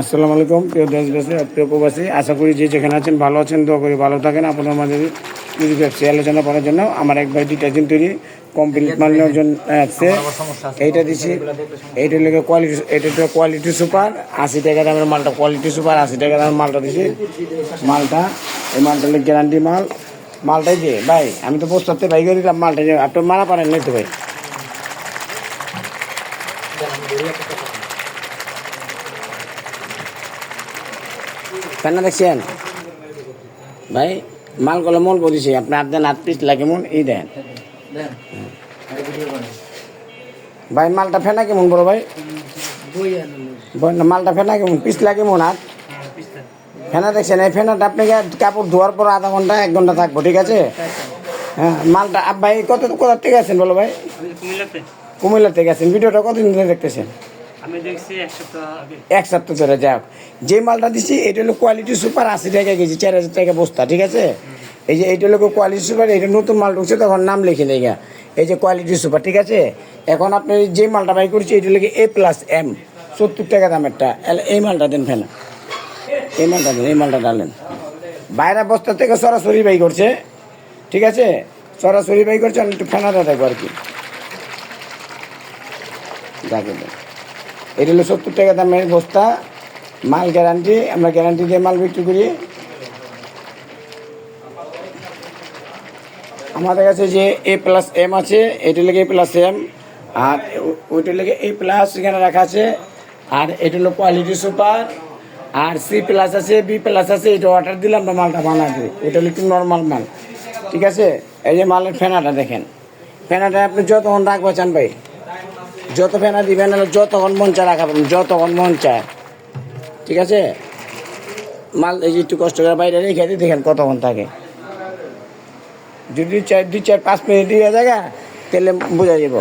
আসসালামু আলাইকুম প্রিয় দেশবাসী আর প্রিয় প্রবাসী। আশা করি যে যেখানে আছেন ভালো আছেন দোয়া করি ভালো থাকেন। আপনার মাঝে কিছু ব্যবসায়ী আলোচনা করার জন্য আমার এক ভাই ডিটারজেন্ট তৈরি কমপ্লিট মাল নেওয়ার জন্য আছে। এইটা দিছি। এইটা লেগে কোয়ালিটি এটা তো কোয়ালিটি সুপার আশি টাকা দামের মালটা কোয়ালিটি সুপার আশি টাকা দামের মালটা দিছি। মালটা এই মালটা গ্যারান্টি মাল। মালটাই যে ভাই আমি তো প্রস্তাবতে ভাই করে দিলাম মালটা যে আপনি মারা পারেন নাই তো ভাই। কেন দেখছেন? ভাই মাল মালগুলো মন বদিছি আপনি আট দেন আট পিস লাগে মন, এই দেন। ভাই, মালটা ফেনা কেমন বড় ভাই? মালটা ফেনা কেমন? পিস লাগে মন আর ফেনা দেখছেন, এই ফেনাটা আপনাকে কাপড় ধোয়ার পর আধা ঘণ্টা, এক ঘণ্টা থাকব, ঠিক আছে? হ্যাঁ মালটা ভাই, কত, কোথা থেকে আছেন বলো ভাই? কুমিল্লা থেকে আছেন ভিডিওটা কতদিন ধরে দেখতেছেন? আমি দেখছি এক সপ্তাহ আগে। এক সপ্তাহ ধরে যাক যে মালটা দিচ্ছি এটা হলো কোয়ালিটি সুপার আশি টাকা কেজি চার হাজার টাকা বস্তা ঠিক আছে? এই যে এইটা হলো কোয়ালিটি সুপার এটা নতুন মাল ঢুকছে তখন নাম লিখে নেই গা। এই যে কোয়ালিটি সুপার ঠিক আছে? এখন আপনি যে মালটা বাই করছি এটা হলো এ প্লাস এম সত্তর টাকা দামেরটা এই মালটা দেন ফেনা এই মালটা দেন এই মালটা ডালেন বাইরে বস্তা থেকে সরাসরি বাই করছে ঠিক আছে? সরাসরি বাই করছে আমি একটু ফেনাটা দেখব আর কি। যাকে দেন এটা হলো সত্তর টাকা দামের বস্তা, মাল গ্যারান্টি আমরা গ্যারান্টি দিয়ে মাল বিক্রি করি। আমাদের কাছে যে এ প্লাস এম আছে, এটা লেগে এ প্লাস এম আর ওইটা লেগে এ প্লাস এখানে রাখা আছে। আর এটা হলো কোয়ালিটি সুপার আর সি প্লাস আছে বি প্লাস আছে, এটা অর্ডার দিলে আমরা মালটা বানা দিই ওইটা হলো একটু নর্মাল মাল। ঠিক আছে? এই যে মালের ফেনাটা দেখেন। ফেনাটা আপনি যতক্ষণ রাখবা চান ভাই। যত ফেনা দিবেন যতক্ষণ মন চায় রাখা পাবেন যতক্ষণ মন চায়। ঠিক আছে? মাল এই যে একটু কষ্ট করে বাইরে রেখে দিই, দেখেন কতক্ষণ থাকে। যদি চার, দুই, চার, পাঁচ মিনিট দিয়ে জায়গা তাহলে বোঝা যাব।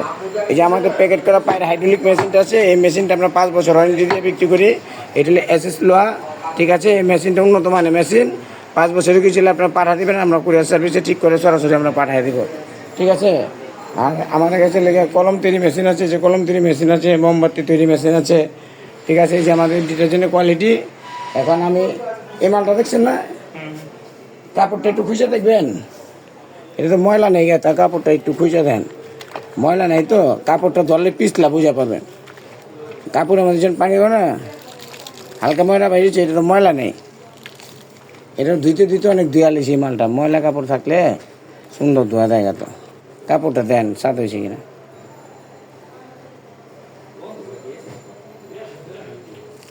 এই যে আমাদের প্যাকেট করা পায়ের হাইড্রোলিক মেশিনটা আছে, এই মেশিনটা আমরা পাঁচ বছর ওয়ারেন্টি দিয়ে বিক্রি করি। এটা হলো এস এস লোহা ঠিক আছে? এই মেশিনটা উন্নত মানের মেশিন পাঁচ বছরের কিছু আপনারা পাঠা দিবেন, আমরা কুরিয়ার সার্ভিসে ঠিক করে সরাসরি আমরা পাঠিয়ে দিব। ঠিক আছে? আর আমাদের কাছে লেগে কলম তৈরি মেশিন আছে, যে কলম তৈরি মেশিন আছে, মোমবাতি তৈরি মেশিন আছে। ঠিক আছে, এই যে আমাদের ডিটারজেন্টের কোয়ালিটি এখন আমি এই মালটা দেখছেন না? কাপড়টা একটু খুঁজে দেখবেন। এটা তো ময়লা নেই তা কাপড়টা একটু খুঁজে দেন। ময়লা নেই তো, কাপড়টা ধরলে পিছলা বুঝা পাবেন। কাপড়ের মধ্যে যখন পানি না। হালকা ময়লা বাইরেছে এটা তো ময়লা নেই। এটা ধুইতে ধুইতে অনেক ধুয়ালি সেই মালটা। ময়লা কাপড় থাকলে সুন্দর ধোয়া দেয় তো। কাপড়টা দেন সাত হয়েছে কিনা?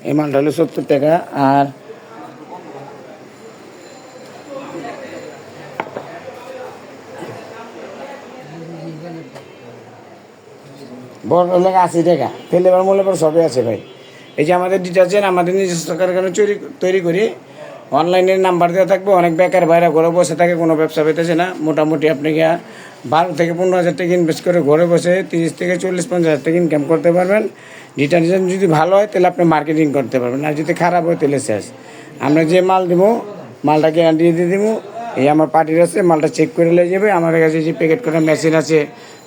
এই মালটা হলো সত্তর টাকা, আর বড় হলে আশি টাকা। ফেলেবার মূল্য পর সবই আছে ভাই। এই যে আমাদের ডিটারজেন্ট আমাদের নিজস্ব কারখানা তৈরি তৈরি করি অনলাইনের নাম্বার দেওয়া থাকবে, অনেক বেকার বাইরে ঘরে বসে থাকে, কোনো ব্যবসা পেতেছে না। মোটামুটি আপনাকে বারো থেকে পনেরো হাজার টাকা ইনভেস্ট করে ঘরে বসে তিরিশ থেকে চল্লিশ, পঞ্চাশ হাজার টাকা ইনকাম করতে পারবেন। ডিটারজেন্ট যদি ভালো হয়, তাহলে আপনি মার্কেটিং করতে পারবেন। আর যদি খারাপ হয়, তাহলে শেষ আমরা যে মাল দেবো, মালটা গ্যারান্টি দিয়ে দেবো। এই আমার পার্টির আছে, মালটা চেক করে নিয়ে যাবে। আমাদের কাছে যে প্যাকেট করা মেশিন আছে,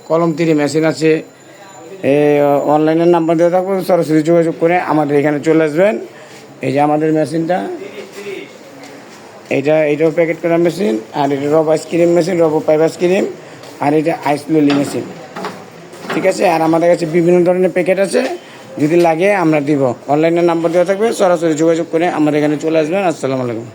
কলম তিরি মেশিন আছে, এই অনলাইনের নাম্বার দেওয়া থাকবে সরাসরি যোগাযোগ করে আমাদের এখানে চলে আসবেন। এই যে আমাদের মেশিনটা এটা, এটাও প্যাকেট করা মেশিন আর এটা রব আইসক্রিম মেশিন রব পাইপ আইসক্রিম আর এটা আইস ললি মেশিন ঠিক আছে? আর আমাদের কাছে বিভিন্ন ধরনের প্যাকেট আছে। যদি লাগে আমরা দিব। অনলাইনে নাম্বার দেওয়া থাকবে। সরাসরি যোগাযোগ করে আমাদের এখানে চলে আসবেন। আসসালামু আলাইকুম।